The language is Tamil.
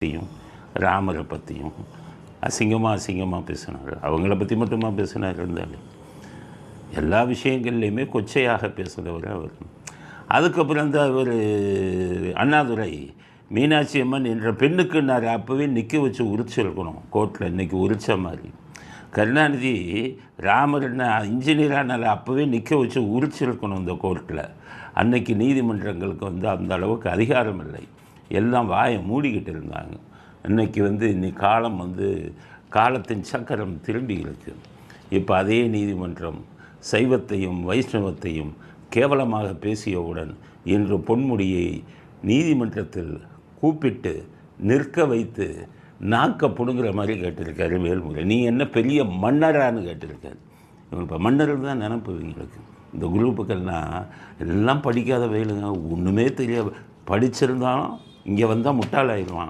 பற்றியும் ராமரை பற்றியும் அசிங்கமாக அசிங்கமாக பேசினார். அவங்கள பற்றி மட்டுமா பேசினார் இருந்தாலும் எல்லா விஷயங்கள்லையுமே கொச்சையாக பேசுகிறவர் அவர். அதுக்கப்புறம் தான் அவர் அண்ணாதுரை மீனாட்சி அம்மன் என்ற பெண்ணுக்கு நான் அப்போவே நிற்க வச்சு உரிச்சிருக்கணும். கோர்ட்டில் இன்றைக்கி உரிச்ச மாதிரி. கருணாநிதி ராமர் என்ன அப்போவே நிற்க வச்சு உரிச்சிருக்கணும் இந்த கோர்ட்டில் அன்னைக்கு நீதிமன்றங்களுக்கு வந்து அந்த அளவுக்கு அதிகாரம் இல்லை. எல்லாம் வாயை மூடிக்கிட்டு இருந்தாங்க. இன்னைக்கு வந்து இன்னைக்கு காலம் வந்து காலத்தின் சக்கரம் திரும்பி இருக்கு இப்போ அதே நீதிமன்றம் சைவத்தையும் வைஷ்ணவத்தையும் கேவலமாக பேசியவுடன் இன்று பொன்முடியை நீதிமன்றத்தில் கூப்பிட்டு நிற்க வைத்து நாக்க பிடுங்குற மாதிரி கேட்டிருக்காரு வேல்முறை நீ என்ன பெரிய மன்னரான்னு கேட்டிருக்காரு. இப்போ மன்னர் தான் நினப்பு இவங்களுக்கு. இந்த குரூப்புக்கள்லாம் எல்லாம் படிக்காத வேலுங்க. ஒன்றுமே தெரியாது படிச்சிருந்தாலும் இங்கே வந்தால் முட்டாளாயிடுவான்.